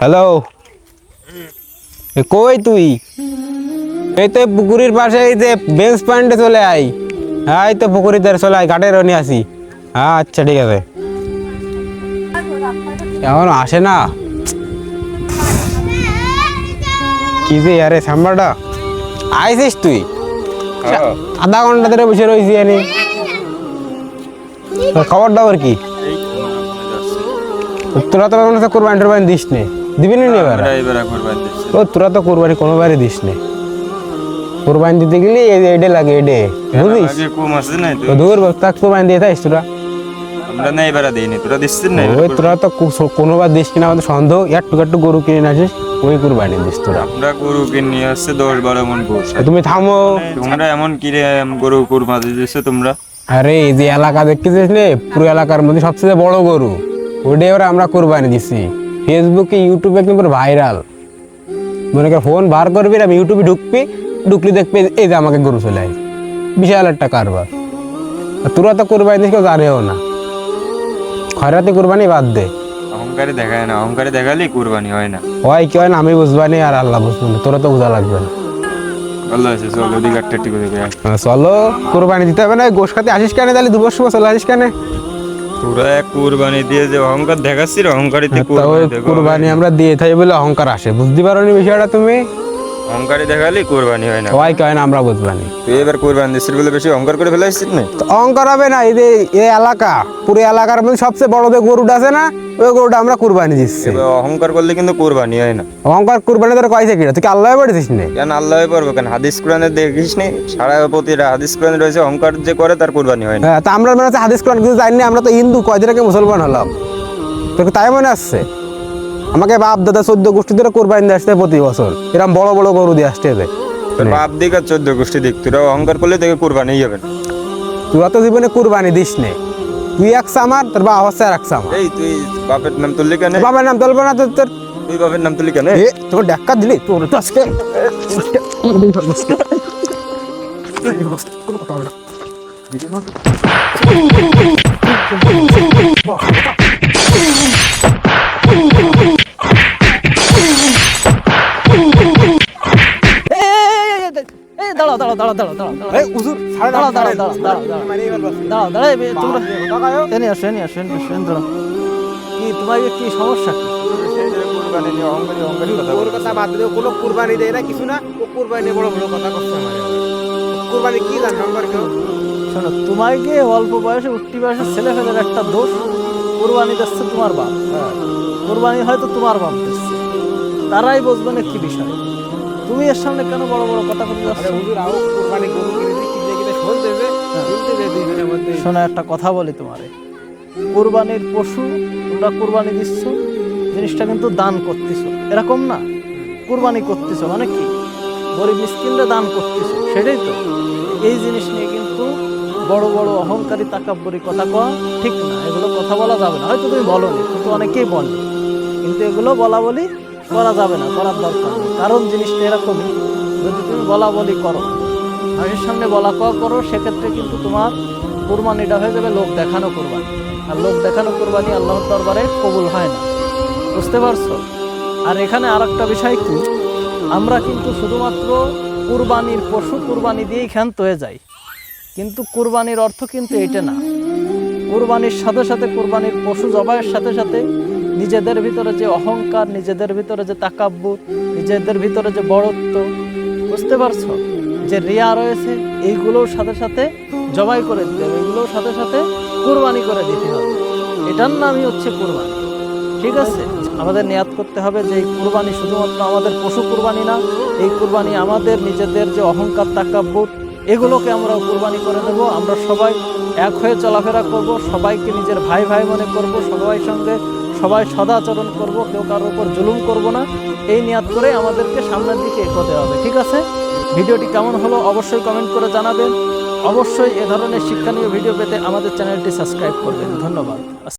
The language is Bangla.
হ্যালো। কই তুই? এই তো পুকুরির পাশে এই যে বেঞ্চ পয়েন্টে চলে আই হ্যাঁ এই তো পুকুরির ধারে চলে আই ঘাটের রনি আসি হ্যাঁ আচ্ছা ঠিক আছে। এখন আসে না? কি যে আরে সাম্বারটা আইসিস তুই? আধা ঘণ্টা ধরে বসে রয়েছি আমি খবর দাবর কি? তোরা তো মনে হচ্ছে কোরবানি টোরবানি দিস নে। দিবি না নি এবার? ও তোরা তো কোরবানি কোনোবারই দিস নে। কোরবানি দিতে গেলে এডে লাগে এডে। বুঝিস? তো। দূর তাক কোরবানি দিয়ে থাকিস তোরা। আমরা না এবারে দিইনি তোরা না ওই তোরা তো কোনোবার দিস কিনা আমাদের সন্দেহ। একটু একটু গরু কিনে আসিস। ওই কোরবানি দিস তোরা। আমরা গরু কিনে নিয়ে আসছে দশ বারো মন গোস তুমি থামো। তোমরা এমন কিরে গরু কুরমা দিয়েছ তোমরা? আরে এই যে এলাকা দেখতেছিস নে পুরো এলাকার মধ্যে সবচেয়ে বড় গরু। ওটাই এবার আমরা কোরবানি দিছি। ফেসবুকে ইউটিউবে কিন্তু ভাইরাল মনে কর ফোন বার করবি আমি ইউটিউবে ঢুকবি ঢুকলি দেখবি এই যে আমাকে গরু চলে আয় বিশাল একটা কারবার। তোরা তো কোরবানি দিস কেউ জানেও না। খয়রাতে কোরবানি বাদ দে। অহংকারে দেখায় না অহংকারে দেখালে কুরবানি হয় না। হয় কি হয় না আমি বুঝবানি আর আল্লাহ বুঝবানি তোরা তো বোঝা লাগবে না। আছে চল। হ্যাঁ, কোরবানি দিতে হবে না খাতে আসিস কেন তাহলে দুবর সময় চলে আসিস কেন? তোরা কুরবানি দিয়ে যে অহংকার দেখাচ্ছিস অহংকারিতে কুরবানি কোরবানি আমরা দিয়ে থাকি বলে অহংকার আসে বুঝতে পারো নি বিষয়টা তুমি? অহংকারে দেখালে কুরবানি হয় না। সবাই কয় না আমরা বুঝবানি। তুই এবার কুরবানি দিচ্ছিস বলে বেশি অহংকার করে ফেলাইছিস না তো অহংকার হবে না এই যে এই এলাকা পুরো এলাকার মধ্যে সবচেয়ে বড় যে গরুটা আছে না ওই গরুটা আমরা কুরবানি দিচ্ছি। এবার অহংকার করলে কিন্তু কুরবানি হয় না। অহংকার কুরবানি তোর কয়েছে কিনা তুই কি আল্লাহ পড়েছিস নে কেন আল্লাহ কেন হাদিস কোরআনে দেখিস নি? সারা প্রতিটা হাদিস কোরআনে রয়েছে অহংকার যে করে তার কুরবানি হয় না। হ্যাঁ, তা আমরা মনে হচ্ছে হাদিস কোরআন কিছু জানি না আমরা তো হিন্দু কয়দিন আগে মুসলমান হলাম। তোর কি তাই মনে আসছে? আমাকে বাপ দাদা চোদ্দ গোষ্ঠী ধরে কোরবানি দিয়ে আসতে প্রতি বছর। এরকম বড় বড় গরু দিয়ে আসতে হবে বাপ দিক আর চোদ্দ গোষ্ঠী দিক তোরা অহংকার করলে দেখে কুরবানি যাবে তোরা তো জীবনে কুরবানি দিস নে। তুই এক সামার তোর হচ্ছে আর এক সামার। এই তুই বাপের নাম তুললি কেন? বাবার নাম তুলবো না তোর তোর। তুই বাপের নাম তুললি কেন? এ তোর ডাক্কা দিলি? তোর তো আজকে এই দাঁড়াও দাঁড়াও দাঁড়াও দাঁড়াও দাঁড়াও। দাঁড়াও এই উজুর ছাড় দাঁড়াও দাঁড়াও দাঁড়াও দাঁড়াও। দাঁড়াও দাঁড়াও এই তোমরা এনে আসো এনে আসো এনে আসো এনে কি তোমার কি সমস্যা? কি ওর কথা বাদ দিও কোনো কুরবানি দেয় না কিছু না। ও কুরবানি বড় বড় কথা করছে আমারে কুরবানি কি জান শোনো তোমাকে অল্প বয়সে উঠতি বয়সের ছেলে ফেলের একটা দোষ কোরবানি দিচ্ছে তোমার বাপ। কোরবানি হয়তো তোমার বাপ দিচ্ছে। তারাই বুঝবে না কি বিষয়। তুমি এর সামনে কেন বড় বড় কথা বলতে যাচ্ছ? হুজুর আও কুরবানি গরু কিনে কিনে শোল দেবে শুনতে দে দুইজনের মধ্যে শোনো একটা কথা বলি তোমারে। কোরবানির পশু তোমরা কোরবানি দিচ্ছ জিনিসটা কিন্তু দান করতেছ। এরকম না কোরবানি করতেছ মানে কি? গরিব মিসকিনরা দান করতেছ সেটাই তো। এই জিনিস নিয়ে কিন্তু বড় বড় অহংকারী তাকাব্বরি কথা কওয়া ঠিক না। এগুলো কথা বলা যাবে না। হয়তো তুমি বলো কিন্তু অনেকেই বলে। কিন্তু এগুলো বলা বলি করা যাবে না, করার দরকার কারণ জিনিসটা এরকমই, যদি তুমি বলা বলি করো, মানুষের সামনে বলা কওয়া করো, সেক্ষেত্রে কিন্তু তোমার কোরবানিটা হয়ে যাবে লোক দেখানো কোরবানি। আর লোক দেখানো কোরবানি আল্লাহর দরবারে কবুল হয় না। বুঝতে পারছ? আর এখানে আর একটা বিষয় কি? আমরা কিন্তু শুধুমাত্র কুরবানির পশু কুরবানি দিয়েই ক্ষান্ত হয়ে যাই। কিন্তু কুরবানির অর্থ কিন্তু এটা না। কুরবানির সাথে সাথে কুরবানির পশু জবাইয়ের সাথে সাথে নিজেদের ভিতরে যে অহংকার, নিজেদের ভিতরে যে তাকাব্বুর নিজেদের ভিতরে যে বড়ত্ব, বুঝতে পারছ? যে রিয়া রয়েছে, এইগুলোর সাথে সাথে জবাই করে দিতে হবে এগুলোর সাথে সাথে কুরবানি করে দিতে হবে। এটার নামই হচ্ছে কুরবানি। ঠিক আছে? আমাদের নিয়াত করতে হবে যে এই কুরবানি শুধুমাত্র আমাদের পশু কুরবানি না, এই কুরবানি আমাদের নিজেদের যে অহংকার তাকাব্বুর এগুলোকে আমরা কুরবানি করে নেব আমরা সবাই এক হয়ে চলাফেরা করব, সবাইকে নিজের ভাই ভাই মনে করব, সবাই সঙ্গে সবাই সদাচরণ করব, কেউ কারোর উপর জুলুম করব না। এই নিয়াত করে আমাদেরকে সামনের দিকে এগোতে হবে, ঠিক আছে? ভিডিওটি কেমন হলো অবশ্যই কমেন্ট করে জানাবেন। অবশ্যই এ ধরনের শিক্ষণীয় ভিডিও পেতে আমাদের চ্যানেলটি সাবস্ক্রাইব করবেন। ধন্যবাদ।